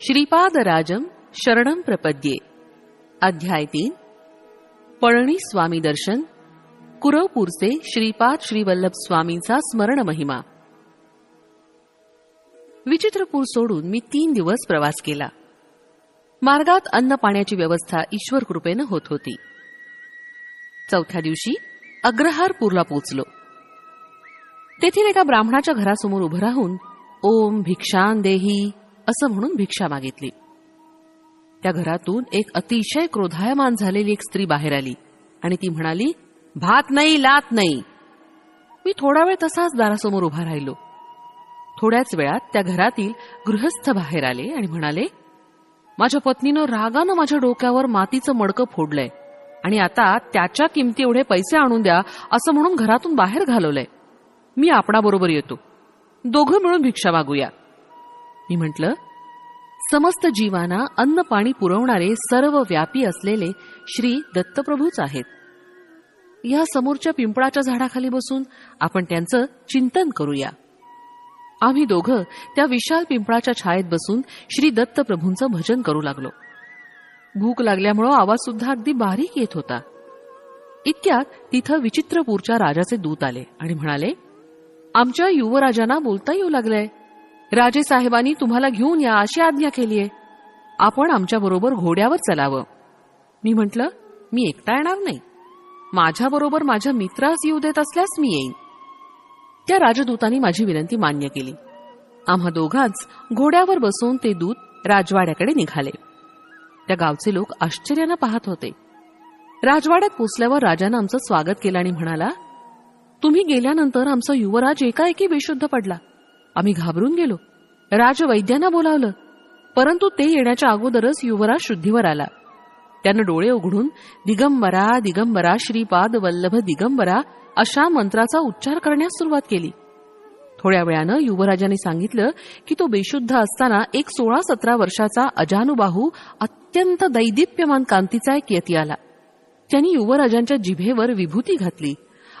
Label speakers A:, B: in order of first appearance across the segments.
A: श्रीपादराजम शरणम प्रपद्ये। अध्याय तीन। पळणी स्वामी दर्शन। कुरवपूरचे श्रीपाद श्रीवल्लभ स्वामींचा स्मरण महिमा। विचित्रपूर सोडून मी तीन दिवस प्रवास केला। मार्गात अन्न पाण्याची व्यवस्था ईश्वर कृपेनं होत होती। चौथ्या दिवशी अग्रहारपूरला पोचलो। तेथील एका ब्राह्मणाच्या घरासमोर उभं राहून ओम भिक्षान देही। असं म्हणून भिक्षा मागितली. त्या घरातून एक अतिशय क्रोधायमान झालेली एक स्त्री बाहेर आली आणि ती म्हणाली भात नाही लात नाही. मी थोडा वेळ तसाच दारासमोर उभा राहिलो. थोड्याच वेळात त्या घरातील गृहस्थ बाहेर आले आणि म्हणाले माझ्या पत्नीनं रागानं माझ्या डोक्यावर मातीचं मडकं फोडलंय आणि आता त्याच्या किमती एवढे पैसे आणून द्या असं म्हणून घरातून बाहेर घालवलंय. मी आपणाबरोबर येतो. दोघं मिळून भिक्षा मागूया. मी म्हटलं समस्त जीवांना अन्न पाणी पुरवणारे सर्व व्यापी असलेले श्री दत्तप्रभूच आहेत. या समोरच्या पिंपळाच्या झाडाखाली बसून आपण त्यांचं चिंतन करूया. आम्ही दोघं त्या विशाल पिंपळाच्या छायेत बसून श्री दत्तप्रभूंचं भजन करू लागलो. भूक लागल्यामुळं आवाज सुद्धा अगदी बारीक येत होता. इतक्यात तिथं विचित्रपूरच्या राजाचे दूत आले आणि म्हणाले आमच्या युवराजांना बोलता येऊ लागलंय. राजे साहेबांनी तुम्हाला घेऊन या अशी आज्ञा केलीये. आपण आमच्याबरोबर घोड्यावर चलावं. मी म्हटलं मी एकटा येणार नाही. माझ्याबरोबर माझ्या मित्रास येऊ देत असल्यास मी येईन. त्या राजदूतांनी माझी विनंती मान्य केली. आम्हा दोघांच घोड्यावर बसून ते दूत राजवाड्याकडे निघाले. त्या गावचे लोक आश्चर्यानं पाहत होते. राजवाड्यात पोचल्यावर राजानं आमचं स्वागत केलं आणि म्हणाला तुम्ही गेल्यानंतर आमचा युवराज एकाएकी बेशुद्ध पडला. आम्ही घाबरून गेलो. राजवैद्यांना बोलावलं. परंतु ते येण्याच्या अगोदरच युवराज शुद्धीवर आला. त्यानं डोळे उघडून दिगंबरा दिगंबरा श्रीपाद वल्लभ दिगंबरा अशा मंत्राचा उच्चार करण्यास सुरुवात केली. थोड्या वेळानं युवराजाने सांगितलं की तो बेशुद्ध असताना एक सोळा सतरा वर्षाचा अजानुबाहू अत्यंत दैदिप्यमान कांतीचा एक यती आला. त्यांनी युवराजांच्या जिभेवर विभूती घातली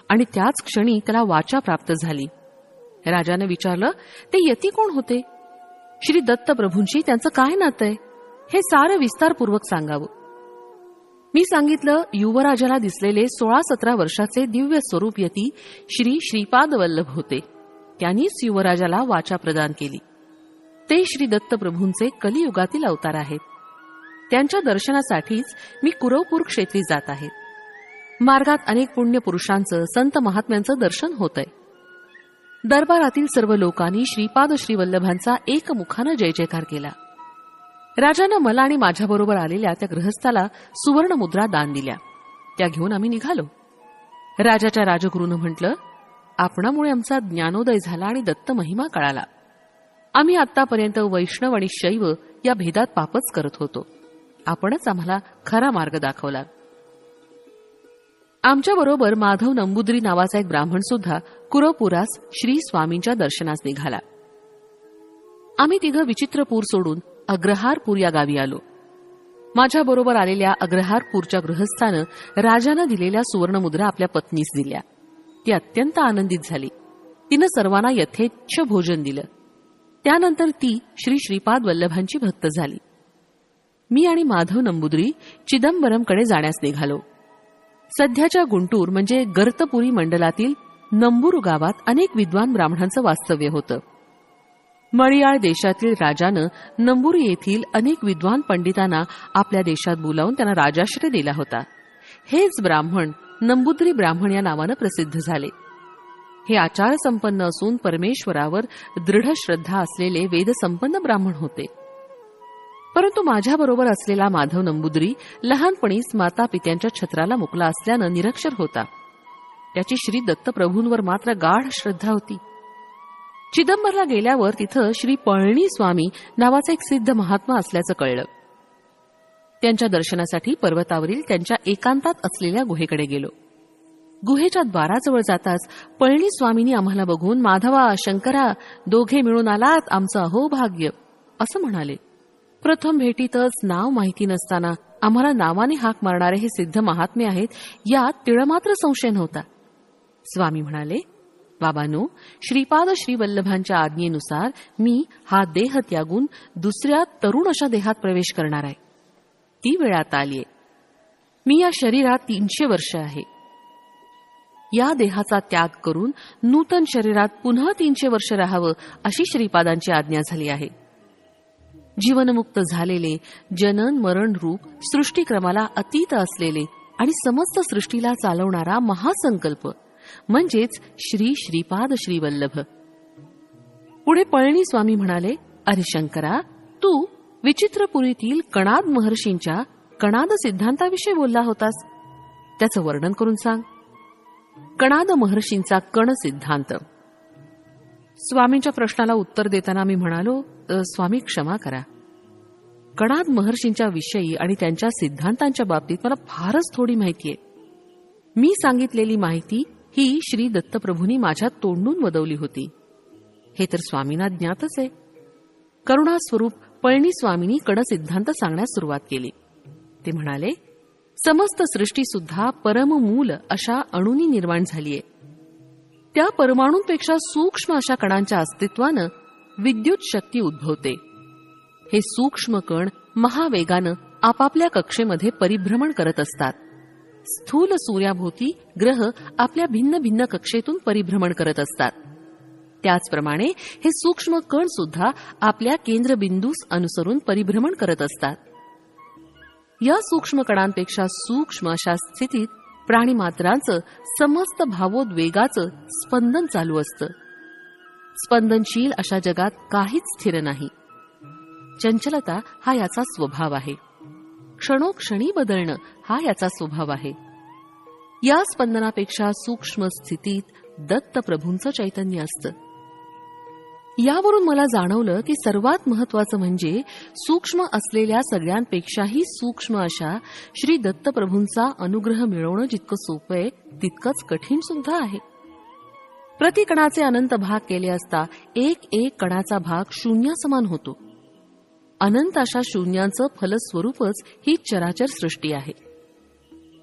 A: आणि त्याच क्षणी त्याला वाचा प्राप्त झाली. राजाने विचारलं ते यती कोण होते? श्री दत्तप्रभूंशी त्यांचं काय नातं आहे? हे सारं विस्तारपूर्वक सांगावं. मी सांगितलं युवराजाला दिसलेले सोळा सतरा वर्षाचे दिव्य स्वरूप यती श्री श्रीपाद वल्लभ होते. त्यांनीच युवराजाला वाचा प्रदान केली. ते श्री दत्तप्रभूंचे कलियुगातील अवतार आहेत. त्यांच्या दर्शनासाठीच मी कुरवपूर क्षेत्री जात आहे. मार्गात अनेक पुण्य पुरुषांचं संत महात्म्यांचं दर्शन होतंय. दरबारातील सर्व लोकांनी श्रीपाद श्रीवल्लभांचा एकमुखानं जय जयकार केला. राजानं मला आणि माझ्याबरोबर आलेल्या त्या गृहस्थाला सुवर्ण मुद्रा दान दिल्या. त्या घेऊन आम्ही निघालो. राजाच्या राजगुरूनं म्हटलं आपणामुळे आमचा ज्ञानोदय झाला आणि दत्त महिमा कळाला. आम्ही आतापर्यंत वैष्णव आणि शैव या भेदात पापच करत होतो. आपणच आम्हाला खरा मार्ग दाखवला आमच्याबरोबर माधव नंबुद्री नावाचा एक ब्राह्मण सुद्धा कुरवपुरास श्री स्वामींच्या दर्शनास निघाला. आम्ही तिघं विचित्रपूर सोडून अग्रहारपूर या गावी आलो. माझ्याबरोबर आलेल्या अग्रहारपूरच्या गृहस्थानं राजानं दिलेल्या सुवर्णमुद्रा आपल्या पत्नीस दिल्या. ती अत्यंत आनंदित झाली. तिनं सर्वांना यथेच्छ भोजन दिलं. त्यानंतर ती श्री श्रीपाद वल्लभांची भक्त झाली. मी आणि माधव नंबुद्री चिदंबरमकडे जाण्यास निघालो. सध्याच्या गुंटूर म्हणजे गर्तपुरी मंडलातील नंबूर गावात अनेक विद्वान ब्राह्मणांचं वास्तव्य होतं. मळियाळ देशातील राजानं नंबूर येथील अनेक विद्वान पंडितांना आपल्या देशात बोलावून त्यांना राजाश्रय दिला होता. हेच ब्राह्मण नंबुद्री ब्राह्मण या नावानं प्रसिद्ध झाले. हे आचार संपन्न असून परमेश्वरावर दृढ श्रद्धा असलेले वेदसंपन्न ब्राह्मण होते. परंतु माझ्याबरोबर असलेला माधव नंबुद्री लहानपणीच माता पित्यांच्या छत्राला मुकला असल्यानं निरक्षर होता. त्याची श्री दत्तप्रभूंवर मात्र गाढ श्रद्धा होती. चिदंबरला गेल्यावर तिथं श्री पळणी स्वामी नावाचा एक सिद्ध महात्मा असल्याचं कळलं. त्यांच्या दर्शनासाठी पर्वतावरील त्यांच्या एकांतात असलेल्या गुहेकडे गेलो. गुहेच्या द्वाराजवळ जाताच पळणी स्वामींनी आम्हाला बघून माधवा शंकरा दोघे मिळून आलात आमचं अहो भाग्य असं म्हणाले. प्रथम भेटीतच नाव माहिती नसताना आम्हाला नावाने हाक मारणारे हे सिद्ध महात्मे आहेत यात तिळमात्र संशय नव्हता. स्वामी म्हणाले बाबानो श्रीपाद श्रीवल्लभांच्या आज्ञेनुसार मी हा देह त्यागून दुसऱ्या तरुण अशा देहात प्रवेश करणार आहे. ती वेळ आता आलीये. मी या शरीरात तीनशे वर्ष आहे. या देहाचा त्याग करून नूतन शरीरात पुन्हा तीनशे वर्ष राहावं अशी श्रीपादांची आज्ञा झाली आहे. जीवनमुक्त झालेले जनन मरण रूप सृष्टीक्रमाला अतीत असलेले आणि समस्त सृष्टीला चालवणारा महासंकल्प. म्हणजेच श्री श्रीपाद श्रीवल्लभ. पुढे पळणी स्वामी म्हणाले अरे शंकरा तू विचित्रपुरीतील कणाद महर्षींच्या कणाद सिद्धांताविषयी बोलला होतास. त्याचं वर्णन करून सांग. कणाद महर्षींचा कण सिद्धांत स्वामींच्या प्रश्नाला उत्तर देताना मी म्हणालो स्वामी क्षमा करा. कणाद महर्षींच्या विषयी आणि त्यांच्या सिद्धांतांच्या बाबतीत मला फारच थोडी माहिती आहे मी सांगितलेली माहिती ही श्री दत्तप्रभूंनी माझ्या तोंडून वदवली होती. हे तर स्वामींना ज्ञातच आहे. करुणा स्वरूप पळणी स्वामींनी कण सिद्धांत सांगण्यास सुरुवात केली. ते म्हणाले समस्त सृष्टी सुद्धा परममूल अशा अणुनी निर्माण झालीये. त्या परमाणूंपेक्षा सूक्ष्म अशा कणांच्या अस्तित्वानं विद्युत शक्ती उद्भवते. हे सूक्ष्म कण महावेगानं आपापल्या कक्षेमध्ये परिभ्रमण करत असतात. स्थूल सूर्याभोवती ग्रह आपल्या भिन्न भिन्न कक्षेतून परिभ्रमण करत असतात. त्याचप्रमाणे हे सूक्ष्म कण सुद्धा आपल्या केंद्रबिंदूस अनुसरून परिभ्रमण करत असतात. या सूक्ष्म कणांपेक्षा सूक्ष्म अशा स्थितीत प्राणीमात्रांचं समस्त भावोद्वेगाचं स्पंदन चालू असतं. स्पंदनशील अशा जगात काहीच स्थिर नाही. चंचलता हा याचा स्वभाव आहे. क्षणोक्षणी बदलणं हा याचा स्वभाव आहे. या स्पंदनापेक्षा सूक्ष्म स्थितीत दत्त प्रभूंचं चैतन्य असतं. यावरून मला जाणवलं की सर्वात महत्वाचं म्हणजे सूक्ष्म असलेल्या सगळ्यांपेक्षाही सूक्ष्म अशा श्री दत्तप्रभूंचा अनुग्रह मिळवणं जितकं सोपं आहे तितकंच कठीण सुद्धा आहे. प्रतिकणाचे अनंत भाग केले असता एक एक कणाचा भाग शून्यासमान होतो. अनंत अशा शून्यांचं फलस्वरूपच ही चराचर सृष्टी आहे.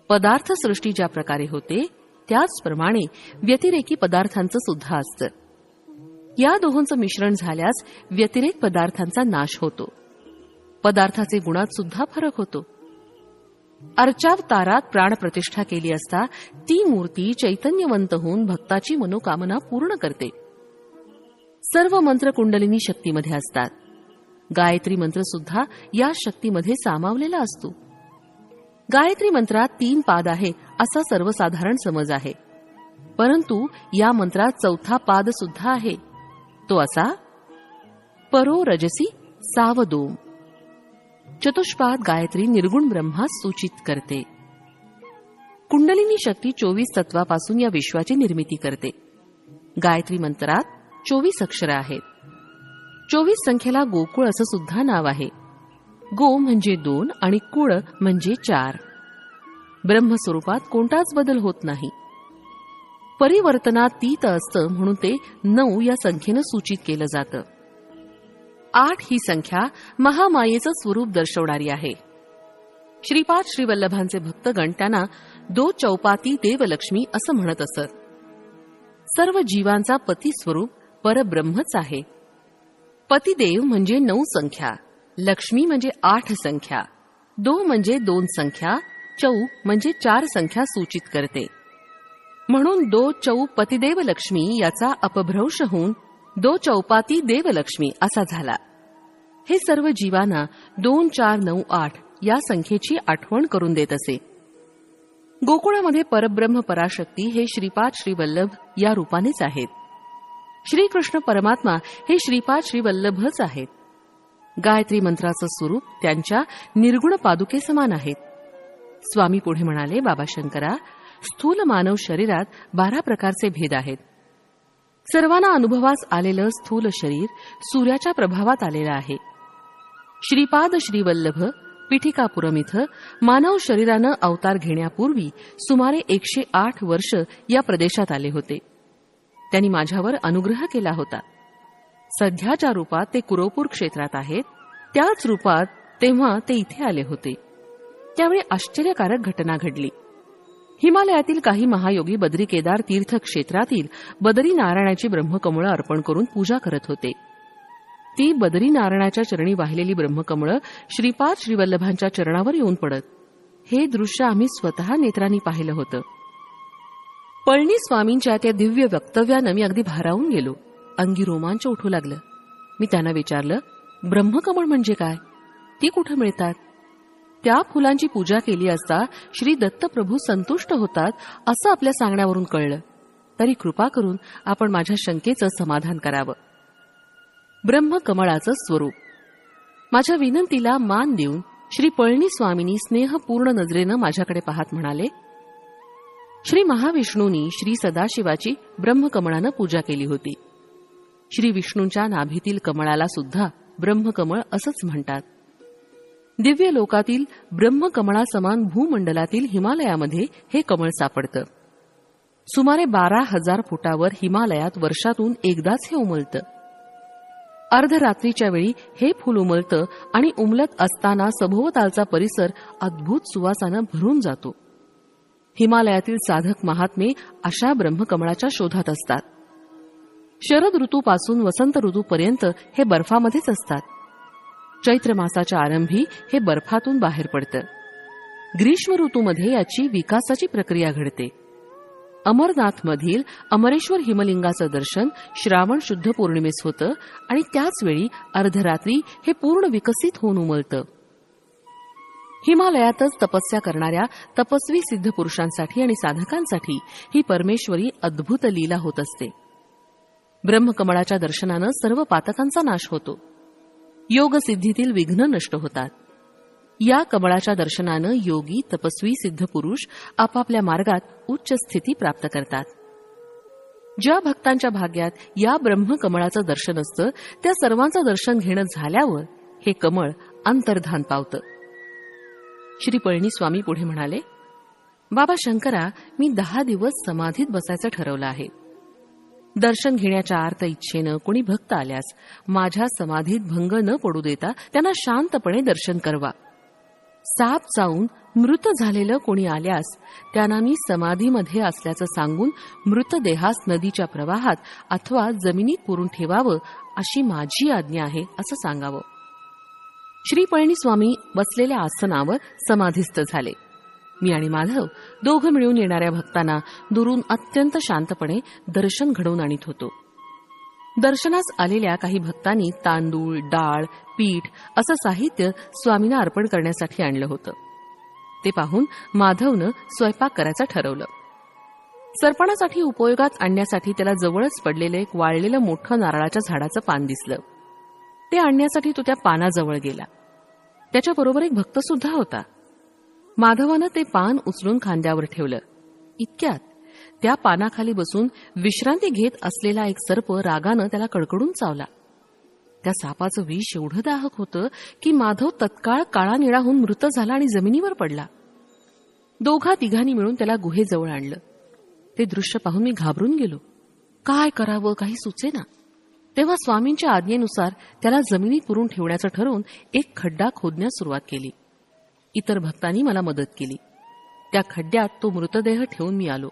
A: पदार्थ सृष्टी ज्या प्रकारे होते त्याचप्रमाणे व्यतिरेकी पदार्थांचं सुद्धा असतं. या दोहोंचं मिश्रण झाल्यास व्यतिरेक पदार्थांचा नाश होतो. पदार्थाचे गुणात सुद्धा फरक होतो. अर्चावतारात प्राणप्रतिष्ठा केली असता ती मूर्ती चैतन्यवंत होऊन भक्ताची मनोकामना पूर्ण करते. सर्व मंत्र कुंडलिनी शक्तीमध्ये असतात. गायत्री मंत्र सुद्धा या शक्तीमध्ये सामावलेला असतो. गायत्री मंत्रात तीन पाद आहे असा सर्वसाधारण समज आहे. परंतु या मंत्रात चौथा पाद सुद्धा आहे. तो असा परो रजसी सावदोम चतुष्पाद गायत्री निर्गुण ब्रह्मा सूचित करते. कुंडलिनी शक्ती चोवीस तत्वापासून या विश्वाची निर्मिती करते. गायत्री मंत्रात चोवीस अक्षर आहेत. चोवीस संख्येला गोकुळ असं सुद्धा नाव आहे. गो म्हणजे दोन आणि कुळ म्हणजे चार. ब्रह्मस्वरूपात कोणताच बदल होत नाही. परिवर्तनातीत असतं म्हणून ते नऊ या संख्येनं सूचित केलं जातं. आठ ही संख्या महामायेचं स्वरूप दर्शवणारी आहे. श्रीपाद श्रीवल्लभांचे भक्तगण त्यांना दो चौपाती देवलक्ष्मी असं म्हणत असत. सर्व जीवांचा पती स्वरूप परब्रह्मच आहे. पतिदेव म्हणजे नऊ संख्या लक्ष्मी म्हणजे आठ संख्या दो म्हणजे दोन संख्या चौ म्हणजे चार संख्या सूचित करते. म्हणून दो चौ पतिदेवलक्ष्मी याचा अपभ्रंश होऊन दो चौपाती देवलक्ष्मी असा झाला. हे सर्व जीवांना दोन चार नऊ आठ या संख्येची आठवण करून देत असे. गोकुळामध्ये परब्रह्म पराशक्ती हे श्रीपाद श्रीवल्लभ या रूपानेच आहेत. श्रीकृष्ण परमात्मा हे श्रीपाद श्रीवल्लभच आहेत. गायत्री मंत्राचं स्वरूप त्यांच्या निर्गुण पादुके समान आहेत. स्वामी पुढे म्हणाले बाबा शंकरा स्थूल मानव शरीरात बारा प्रकारचे भेद आहेत. सर्वांना अनुभवास आलेलं स्थूल शरीर सूर्याच्या प्रभावात आलेलं आहे. श्रीपाद श्रीवल्लभ पिठिकापुरम इथं मानव शरीरानं अवतार घेण्यापूर्वी सुमारे एकशे आठ वर्ष या प्रदेशात आले होते. त्यांनी माझ्यावर अनुग्रह केला होता. सध्याच्या रूपात ते कुरोपूर क्षेत्रात आहेत. त्याच रूपात तेव्हा ते इथे आले होते. त्यावेळी आश्चर्यकारक घटना घडली. हिमालयातील काही महायोगी बद्री केदार तीर्थक्षेत्रातील बदरी नारायणाची ब्रह्मकमळं अर्पण करून पूजा करत होते. ती बदरी नारायणाच्या चरणी वाहिलेली ब्रह्मकमळं श्रीपाद श्रीवल्लभांच्या चरणावर येऊन पडत. हे दृश्य आम्ही स्वतः नेत्रांनी पाहिलं होतं. पळणी स्वामींच्या त्या दिव्य वक्तव्यानं मी अगदी भारावून गेलो. अंगी रोमांच उठू लागलं. मी त्यांना विचारलं ब्रह्मकमळ म्हणजे काय? ती कुठं मिळतात? त्या फुलांची पूजा केली असता श्री दत्तप्रभू संतुष्ट होतात असं आपल्या सांगण्यावरून कळलं. तरी कृपा करून आपण माझ्या शंकेचं समाधान करावं. ब्रह्मकमळाचं स्वरूप. माझ्या विनंतीला मान देऊन श्री पळणी स्वामींनी स्नेहपूर्ण नजरेनं माझ्याकडे पाहत म्हणाले श्री महाविष्णूंनी श्री सदाशिवाची ब्रह्मकमळानं पूजा केली होती. श्री विष्णूंच्या नाभीतील कमळाला सुद्धा ब्रह्मकमळ असंच म्हणतात. दिव्य लोकातील ब्रह्मकमळासमान भूमंडलातील हिमालयामध्ये हे कमळ सापडतं. सुमारे बारा हजार फुटावर हिमालयात वर्षातून एकदाच हे उमलतं. अर्धरात्रीच्या वेळी हे फुल उमलतं आणि उमलत असताना सभोवतालचा परिसर अद्भुत सुवासानं भरून जातो. हिमालयातील साधक महात्मे अशा ब्रह्मकमळाच्या शोधात असतात. शरद ऋतूपासून वसंत ऋतूपर्यंत हे बर्फामध्येच असतात. चैत्र मासाच्या आरंभी हे बर्फातून बाहेर पडतं. ग्रीष्म ऋतूमध्ये याची विकासाची प्रक्रिया घडते. अमरनाथमधील अमरेश्वर हिमलिंगाचं दर्शन श्रावण शुद्ध पौर्णिमेस होतं आणि त्याच वेळी अर्धरात्री हे पूर्ण विकसित होऊन उमलतं. हिमालयातच तपस्या करणाऱ्या तपस्वी सिद्ध पुरुषांसाठी आणि साधकांसाठी ही परमेश्वरी अद्भुत लीला होत असते. ब्रह्मकमळाच्या दर्शनानं सर्व पातकांचा नाश होतो. योगसिद्धीतील विघ्न नष्ट होतात. या कमळाच्या दर्शनानं योगी तपस्वी सिद्ध पुरुष आपापल्या मार्गात उच्च स्थिती प्राप्त करतात. ज्या भक्तांच्या भाग्यात या ब्रह्मकमळाचं दर्शन असतं त्या सर्वांचं दर्शन घेणं झाल्यावर हे कमळ अंतर्धान पावतं. श्री पळणीस्वामी पुढे म्हणाले बाबा शंकरा मी दहा दिवस समाधीत बसायचं ठरवलं आहे. दर्शन घेण्याच्या आर्त इच्छेनं कोणी भक्त आल्यास माझ्या समाधीत भंग न पडू देता त्यांना शांतपणे दर्शन करवा. साप जाऊन मृत झालेलं कोणी आल्यास त्यांना मी समाधीमध्ये असल्याचं सांगून मृतदेहास नदीच्या प्रवाहात अथवा जमिनीत पुरून ठेवावं अशी माझी आज्ञा आहे असं सांगावं. श्री पळणीस्वामी बसलेल्या आसनावर समाधीस्थ झाले. मी आणि माधव दोघं मिळून येणाऱ्या भक्तांना दुरून अत्यंत शांतपणे दर्शन घडवून आणीत होतो. दर्शनास आलेल्या काही भक्तांनी तांदूळ डाळ पीठ असं साहित्य स्वामींना अर्पण करण्यासाठी आणलं होतं. ते पाहून माधवनं स्वयंपाक करायचं ठरवलं. सरपणासाठी उपयोगात आणण्यासाठी त्याला जवळच पडलेलं एक वाळलेलं मोठं नारळाच्या झाडाचं पान दिसलं. ते आणण्यासाठी तो त्या पानाजवळ गेला. त्याच्याबरोबर एक भक्त सुद्धा होता. माधवानं ते पान उचलून खांद्यावर ठेवलं. इतक्यात त्या पानाखाली बसून विश्रांती घेत असलेला एक सर्प रागानं त्याला कडकडून चावला. त्या सापाचं विष एवढं दाहक होतं की माधव तत्काळ काळा निळा होऊन मृत झाला आणि जमिनीवर पडला. दोघा तिघांनी मिळून त्याला गुहेजवळ आणलं. ते दृश्य पाहून मी घाबरून गेलो. काय करावं? काही सुचेना. तेव्हा स्वामींच्या आज्ञेनुसार त्याला जमिनीत पुरून ठेवण्याचं ठरवून एक खड्डा खोदण्यास सुरुवात केली. इतर भक्तांनी मला मदत केली. त्या खड्ड्यात तो मृतदेह ठेवून मी आलो.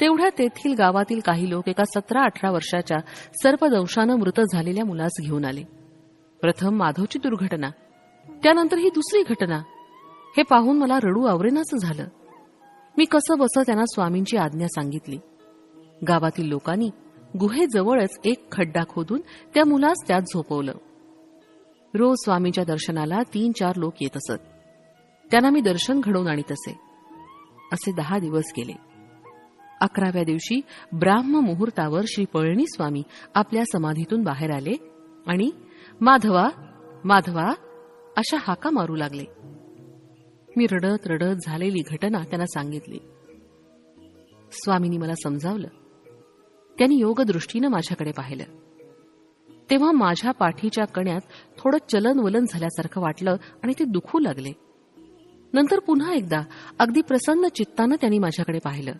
A: तेवढ्या तेथील गावातील काही लोक एका सतरा अठरा वर्षाच्या सर्पदंशानं मृत झालेल्या मुलास घेऊन आले. प्रथम माधवची दुर्घटना त्यानंतर ही दुसरी घटना. हे पाहून मला रडू आवरेनाचं झालं. मी कसं बसं त्यांना स्वामींची आज्ञा सांगितली. गावातील लोकांनी गुहेजवळच एक खड्डा खोदून त्या मुलास त्यात झोपवलं. रोज स्वामींच्या दर्शनाला तीन चार लोक येत असत. त्यांना मी दर्शन घडवून आणीत असे. असे दहा दिवस गेले. अकराव्या दिवशी ब्राह्म मुहूर्तावर श्री पळणी स्वामी आपल्या समाधीतून बाहेर आले आणि माधवा माधवा अशा हाका मारू लागले. मी रडत रडत झालेली घटना त्यांना सांगितली. स्वामींनी मला समजावलं. त्यांनी योगदृष्टीनं माझ्याकडे पाहिलं. तेव्हा माझ्या पाठीच्या कण्यात थोडं चलनवलन झाल्यासारखं वाटलं आणि ते दुखू लागले. नंतर पुन्हा एकदा अगदी प्रसन्न चित्तानं त्यांनी माझ्याकडे पाहिलं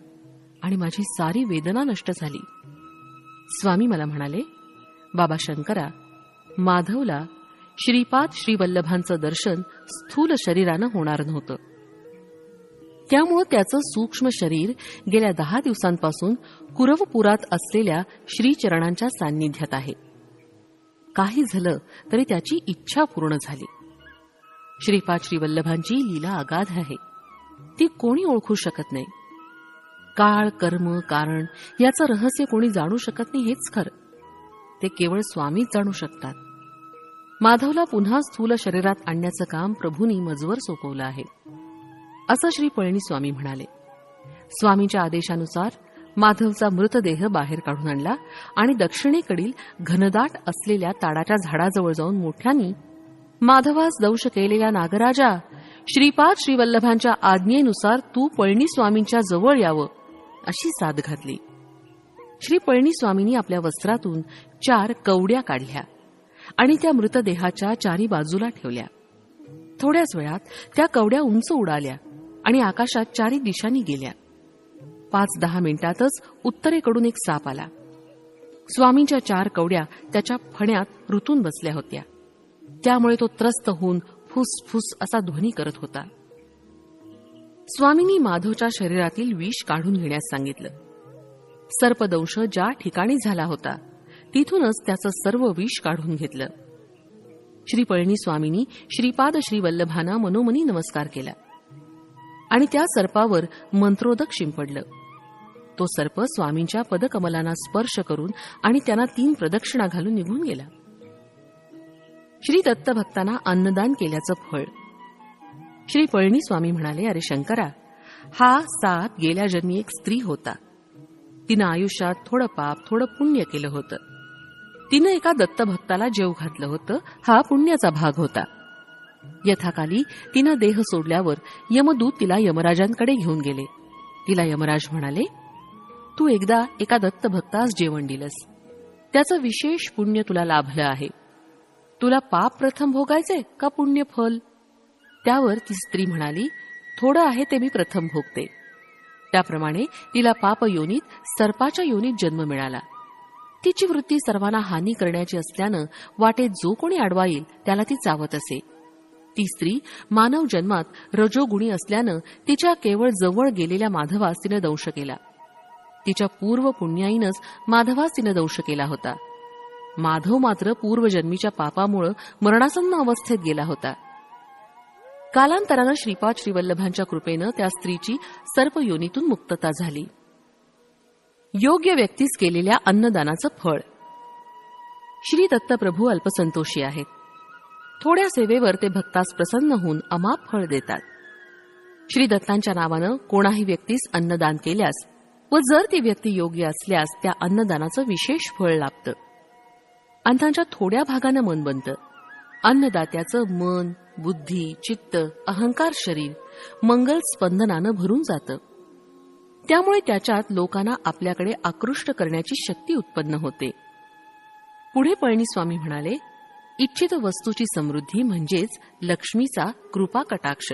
A: आणि माझी सारी वेदना नष्ट झाली. स्वामी मला म्हणाले बाबा शंकरा माधवला श्रीपाद श्रीवल्लभांचं दर्शन स्थूल शरीरानं होणार नव्हतं. त्यामुळं त्याचं सूक्ष्म शरीर गेल्या दहा दिवसांपासून कुरवपुरात असलेल्या श्रीचरणांच्या सान्निध्यात आहे. काही झालं तरी त्याची इच्छा पूर्ण झाली. श्रीपाद श्रीवल्लभांची लीला अगाध आहे. ती कोणी ओळखू शकत नाही. काळ कर्म कारण याचं रहस्य कोणी जाणू शकत नाही हेच खरं. ते केवळ स्वामीच जाणू शकतात. माधवला पुन्हा स्थूल शरीरात आणण्याचं काम प्रभूंनी मजवर सोपवलं आहे. असं श्री पळणी स्वामी म्हणाले. स्वामीच्या आदेशानुसार माधवचा मृतदेह बाहेर काढून आणला आणि दक्षिणेकडील घनदाट असलेल्या ताडाच्या झाडाजवळ जाऊन मोठ्यांनी माधवास जाऊ केलेल्या नागराजा श्रीपाद श्रीवल्लभांच्या आज्ञेनुसार तू पळणी स्वामींच्या जवळ यावं अशी साद घातली. श्री पळणी स्वामींनी आपल्या वस्त्रातून चार कवड्या काढल्या आणि त्या मृतदेहाच्या चारी बाजूला ठेवल्या. थोड्याच वेळात त्या कवड्या उंच उडाल्या आणि आकाशात चारी दिशांनी गेल्या. पाच दहा मिनिटातच उत्तरेकडून एक साप आला. स्वामींच्या चार कवड्या त्याच्या फण्यात रुतून बसल्या होत्या. त्यामुळे तो त्रस्त होऊन फुसफुस असा ध्वनी करत होता. स्वामींनी माधवच्या शरीरातील विष काढून घेण्यास सांगितलं. सर्पदंश ज्या ठिकाणी झाला होता तिथूनच त्याचं सर्व विष काढून घेतलं. श्री पळणी स्वामींनी श्रीपाद श्रीवल्लभांना मनोमनी नमस्कार केला. आणि त्या सर्पावर मंत्रोदक शिंपडलं. तो सर्प स्वामींच्या पदकमलांना स्पर्श करून आणि त्यांना तीन प्रदक्षिणा घालून निघून गेला. श्री दत्तभक्तांना अन्नदान केल्याचं फळ. श्री पळणी स्वामी म्हणाले अरे शंकरा हा साप गेल्या जन्मी एक स्त्री होता. तिनं आयुष्यात थोडं पाप थोडं पुण्य केलं होतं. तिनं एका दत्तभक्ताला जेव घातलं होतं हा पुण्याचा भाग होता. यथाकाली तिनं देह सोडल्यावर यमदूत तिला यमराजांकडे घेऊन गेले. तिला यमराज म्हणाले तू एकदा एका दत्तभक्तास जेवण दिलंस. त्याचं विशेष पुण्य तुला लाभलं आहे. तुला पाप प्रथम भोगायचे का पुण्य फल? त्यावर ती स्त्री म्हणाली थोडं आहे ते मी प्रथम भोगते. त्याप्रमाणे तिला पाप योनीत सर्पाच्या योनीत जन्म मिळाला. तिची वृत्ती सर्वांना हानी करण्याची असल्यानं वाटेत जो कोणी आडवा येईल त्याला ती चावत असे. ती स्त्री मानव जन्मात रजोगुणी असल्यानं तिच्या केवळ जवळ गेलेल्या माधवास तिनं दंश केला. तिच्या पूर्व पुण्याईनंच माधवास तिनं दंश केला होता. माधव मात्र पूर्वजन्मीच्या पापामुळं मरणासन्न अवस्थेत गेला होता. कालांतरानं श्रीपाद श्रीवल्लभांच्या कृपेनं त्या स्त्रीची सर्पयोनीतून मुक्तता झाली. योग्य व्यक्तीस केलेल्या अन्नदानाचं फळ. श्री दत्तप्रभू अल्पसंतोषी आहेत. थोड्या सेवेवर ते भक्तास प्रसन्न होऊन अमाप फळ देतात. श्री दत्तांच्या नावानं कोणाही व्यक्तीस अन्नदान केल्यास व जर ती व्यक्ती योग्य असल्यास त्या अन्नदानाचं विशेष फळ लाभतं. अन्नाच्या थोड्या भागानं मन बनतं अन्नदात्याचं मन बुद्धी चित्त अहंकार शरीर मंगल स्पंदनानं भरून जातं. त्यामुळे त्याच्यात लोकांना आपल्याकडे आकृष्ट करण्याची शक्ती उत्पन्न होते. पुढे पळणीस्वामी म्हणाले इच्छित वस्तूची समृद्धी म्हणजेच लक्ष्मीचा कृपा कटाक्ष.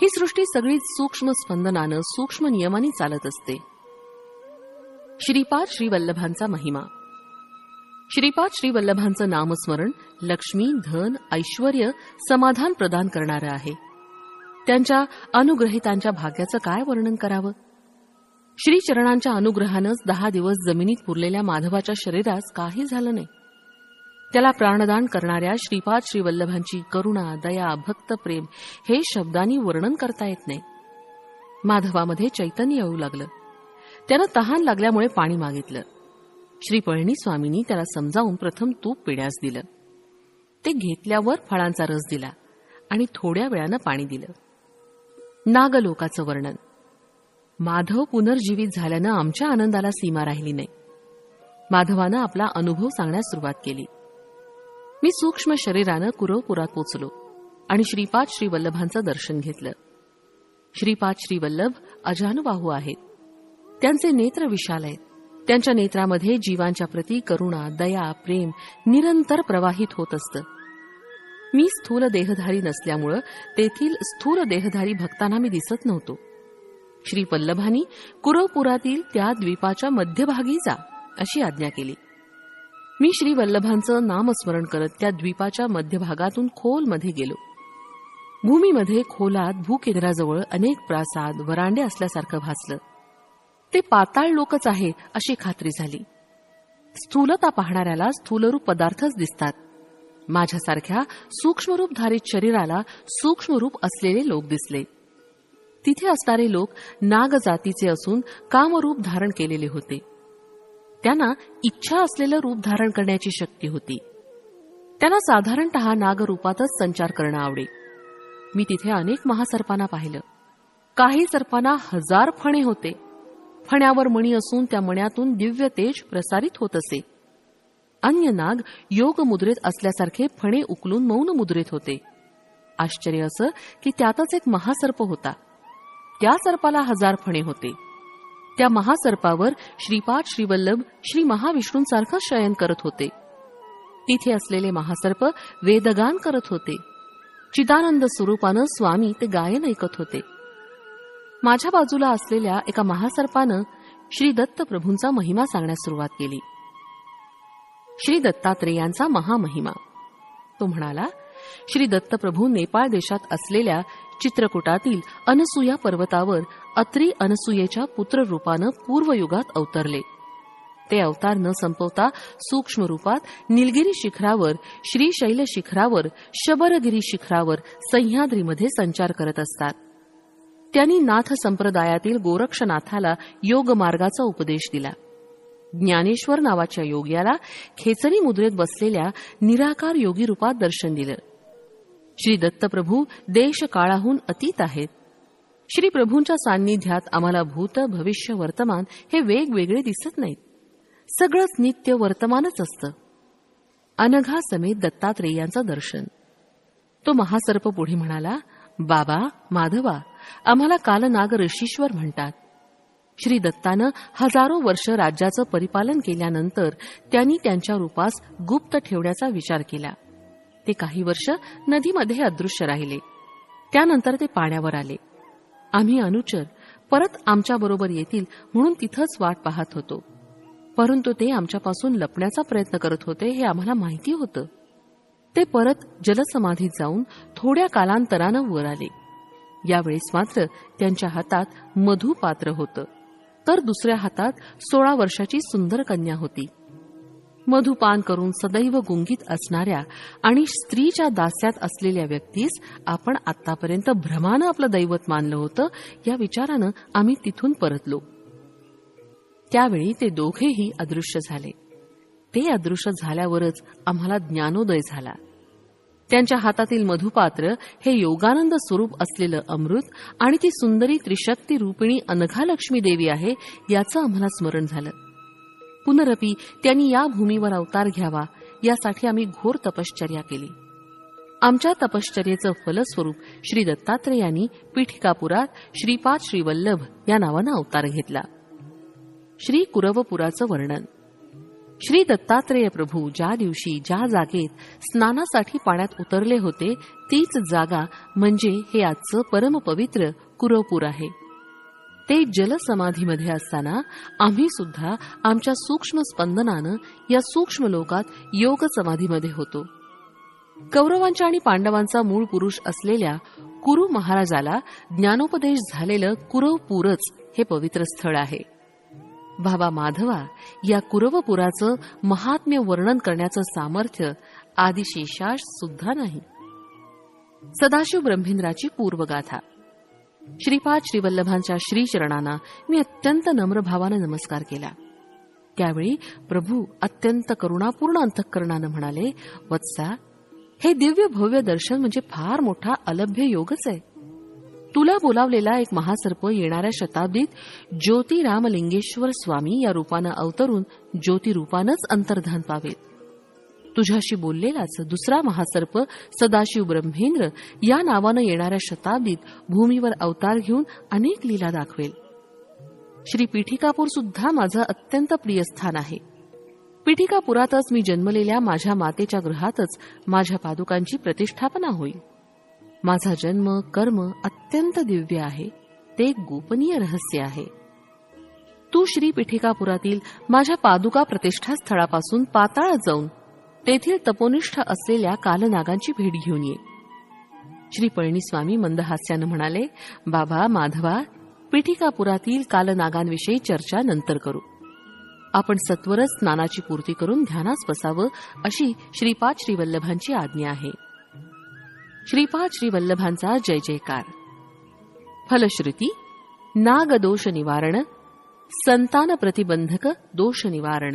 A: ही सृष्टी सगळी सूक्ष्म स्पंदनानं सूक्ष्म नियमाने चालत असते. श्रीपाद श्रीवल्लभांचा महिमा. श्रीपाद श्रीवल्लभांचं नामस्मरण लक्ष्मी धन ऐश्वर समाधान प्रदान करणारं आहे. त्यांच्या अनुग्रहितांच्या भाग्याचं काय वर्णन करावं? श्रीचरणांच्या अनुग्रहानंच दहा दिवस जमिनीत पुरलेल्या माधवाच्या शरीरास काही झालं नाही. त्याला प्राणदान करणाऱ्या श्रीपाद श्रीवल्लभांची करुणा दया भक्त प्रेम हे शब्दांनी वर्णन करता येत नाही. माधवामध्ये चैतन्य येऊ लागलं. त्यानं तहान लागल्यामुळे पाणी मागितलं. श्री पळणी स्वामींनी त्याला समजावून प्रथम तूप पिण्यास दिलं. ते घेतल्यावर फळांचा रस दिला आणि थोड्या वेळानं पाणी दिलं. नागलोकाचं वर्णन. माधव पुनर्जीवित झाल्यानं आमच्या आनंदाला सीमा राहिली नाही. माधवानं आपला अनुभव सांगण्यास सुरुवात केली. मी सूक्ष्म शरीरानं कुरवपुरात पोचलो आणि श्रीपाद श्रीवल्लभांचं दर्शन घेतलं. श्रीपाद श्रीवल्लभ अजानुबाहू आहेत. त्यांचे नेत्र विशाल आहेत. त्यांच्या नेत्रामध्ये जीवांच्या प्रती करुणा दया प्रेम निरंतर प्रवाहित होत असतं. मी स्थूल देहधारी नसल्यामुळं तेथील स्थूल देहधारी भक्तांना मी दिसत नव्हतो. श्री पल्लभानी कुरवपुरातील त्या द्वीपाच्या मध्यभागी जा अशी आज्ञा केली. मी श्री वल्लभांचं नामस्मरण करत त्या द्वीपाच्या मध्यभागातून खोलमध्ये गेलो. भूमीमध्ये खोलात भूकेंद्राजवळ अनेक प्रासाद वरांडे असल्यासारखं भासलं. ते पाताळ लोकच आहे अशी खात्री झाली. स्थूलता पाहणाऱ्याला स्थूलरूप पदार्थच दिसतात. माझ्यासारख्या सूक्ष्मरूपधारित शरीराला सूक्ष्मरूप असलेले लोक दिसले. तिथे असणारे लोक नाग जातीचे असून कामरूप धारण केलेले होते. त्यांना इच्छा असलेलं रूप धारण करण्याची शक्ती होती. त्यांना साधारणत नागरूपातच संचार करणं आवडे. मी तिथे अनेक महासर्पांना पाहिलं. काही सर्पांना हजार फणे होते. फण्यावर मणी असून त्या मण्यातून दिव्य तेज प्रसारित होत असे. अन्य नाग योग मुद्रेत असल्यासारखे फणे उकलून मौन मुद्रेत होते. आश्चर्य असं की त्यातच एक महासर्प होता. त्या सर्पाला हजार फणे होते. त्या महासर्पावर श्रीपाद श्रीवल्लभ श्री महाविष्णूंसारखं शयन करत होते. तिथे असलेले महासर्प वेदगान करत होते. चिदानंद स्वरूपानं स्वामी ते गायन ऐकत होते. माझ्या बाजूला असलेल्या एका महासर्पानं श्री दत्त प्रभूंचा महिमा सांगण्यास सुरुवात केली. श्री दत्तात्रेयांचा महामहिमा. तो म्हणाला श्री दत्तप्रभू नेपाळ देशात असलेल्या चित्रकूटातील अनसुया पर्वतावर अत्री अनसुयेच्या पुत्ररूपानं पूर्वयुगात अवतरले. ते अवतार न संपवता सूक्ष्म रूपात निलगिरी शिखरावर श्रीशैल शिखरावर शबरगिरी शिखरावर सह्याद्रीमध्ये संचार करत असतात. त्यांनी नाथ संप्रदायातील गोरक्षनाथाला योग मार्गाचा उपदेश दिला. ज्ञानेश्वर नावाच्या योग्याला खेचरी मुद्रेत बसलेल्या निराकार योगी रूपात दर्शन दिलं. श्री दत्तप्रभू देश काळाहून अतीत आहेत. श्री प्रभूंच्या सान्निध्यात आम्हाला भूत भविष्य वर्तमान हे वेगवेगळे दिसत नाहीत. सगळंच नित्य वर्तमानच असतं. अनघा समेत दत्तात्रेयांचं दर्शन. तो महासर्प पुढे म्हणाला बाबा माधवा आम्हाला कालनाग ऋषीश्वर म्हणतात. श्री दत्तानं हजारो वर्ष राज्याचं परिपालन केल्यानंतर त्यांनी त्यांच्या रूपास गुप्त ठेवण्याचा विचार केला. ते काही वर्ष नदीमध्ये अदृश्य राहिले. त्यानंतर ते पाण्यावर आले. आम्ही अनुचर परत आमच्याबरोबर येतील म्हणून तिथंच वाट पाहत होतो. परंतु ते आमच्यापासून लपण्याचा प्रयत्न करत होते हे आम्हाला माहिती होतं. ते परत जलसमाधीत जाऊन थोड्या कालांतरानं वर आले. यावेळेस मात्र त्यांच्या हातात मधुपात्र होतं. तर दुसऱ्या हातात सोळा वर्षाची सुंदर कन्या होती. मधुपान करून सदैव गुंगीत असणाऱ्या आणि स्त्रीच्या दास्यात असलेल्या व्यक्तीस आपण आतापर्यंत भ्रमानं आपलं दैवत मानलं होतं या विचारानं आम्ही तिथून परतलो. त्यावेळी ते दोघेही अदृश्य झाले. ते अदृश्य झाल्यावरच आम्हाला ज्ञानोदय झाला. त्यांच्या हातातील मधुपात्र हे योगानंद स्वरूप असलेलं अमृत आणि ती सुंदरी त्रिशक्ती रूपिणी अनघालक्ष्मी देवी आहे याचं आम्हाला स्मरण झालं. पुनरपी त्यांनी या भूमीवर अवतार घ्यावा यासाठी आम्ही घोर तपश्चर्या केली. आमच्या तपश्चर्येचं फलस्वरूप श्री दत्तात्रेयांनी पीठिकापुरात श्रीपाद श्रीवल्लभ या नावानं अवतार घेतला. श्री कुरवपुराचं वर्णन. श्री दत्तात्रेय प्रभू ज्या दिवशी ज्या जागेत स्नानासाठी पाण्यात उतरले होते तीच जागा म्हणजे हे आजचं परमपवित्र कुरवपूर आहे. ते जलसमाधीमध्ये असताना आम्ही सुद्धा आमच्या सूक्ष्म स्पंदनानं या सूक्ष्म लोकात योग समाधीमध्ये होतो. कौरवांच्या आणि पांडवांचा मूळ पुरुष असलेल्या कुरु महाराजाला ज्ञानोपदेश झालेलं कुरवपूरच हे पवित्र स्थळ आहे. बाबा माधवा या कुरवपुराचं महात्म्य वर्णन करण्याचं सामर्थ्य आदिशेषाश सुद्धा नाही. सदाशिव ब्रह्मेंद्राची पूर्वगाथा. श्रीपाद श्रीवल्लभांच्या श्रीचरणांना मी अत्यंत नम्र भावानं नमस्कार केला. त्यावेळी प्रभू अत्यंत करुणापूर्ण अंतःकरणानं म्हणाले वत्सा हे दिव्य भव्य दर्शन म्हणजे फार मोठा अलभ्य योगच आहे. तुला बोलावलेला एक महासर्प येणाऱ्या शताब्दीत ज्योती रामलिंगेश्वर स्वामी या रूपानं अवतरून ज्योतिरूपानंच अंतर्धान पावेल. तुझ्याशी बोललेलाच दुसरा महासर्प सदाशिव ब्रह्मेंद्र या नावानं येणाऱ्या शताब्दीत भूमीवर अवतार घेऊन अनेक लीला दाखवेल. श्री पीठिकापूर सुद्धा माझं अत्यंत प्रिय स्थान आहे. पीठिकापुरातच मी जन्मलेल्या माझ्या मातेच्या गृहातच माझ्या पादुकांची प्रतिष्ठापना होईल. माझा जन्म कर्म अत्यंत दिव्य आहे. ते एक गोपनीय रहस्य आहे. तू श्री पिठिकापुरातील माझ्या पादुका प्रतिष्ठा स्थळापासून पाताळात जाऊन तेथील तपोनिष्ठ असलेल्या कालनागांची भेट घेऊन ये. श्री पळणीस्वामी मंदहास्यानं म्हणाले बाबा माधवा पिठिकापुरातील कालनागांविषयी चर्चा नंतर करू. आपण सत्वरच स्नानाची पूर्ती करून ध्यानास बसावं अशी श्रीपाद श्रीवल्लभांची आज्ञा आहे. श्रीपाद श्रीवल्लभांचा जय जयकार. फलश्रुती नागदोष निवारण संतान प्रतिबंधक दोष निवारण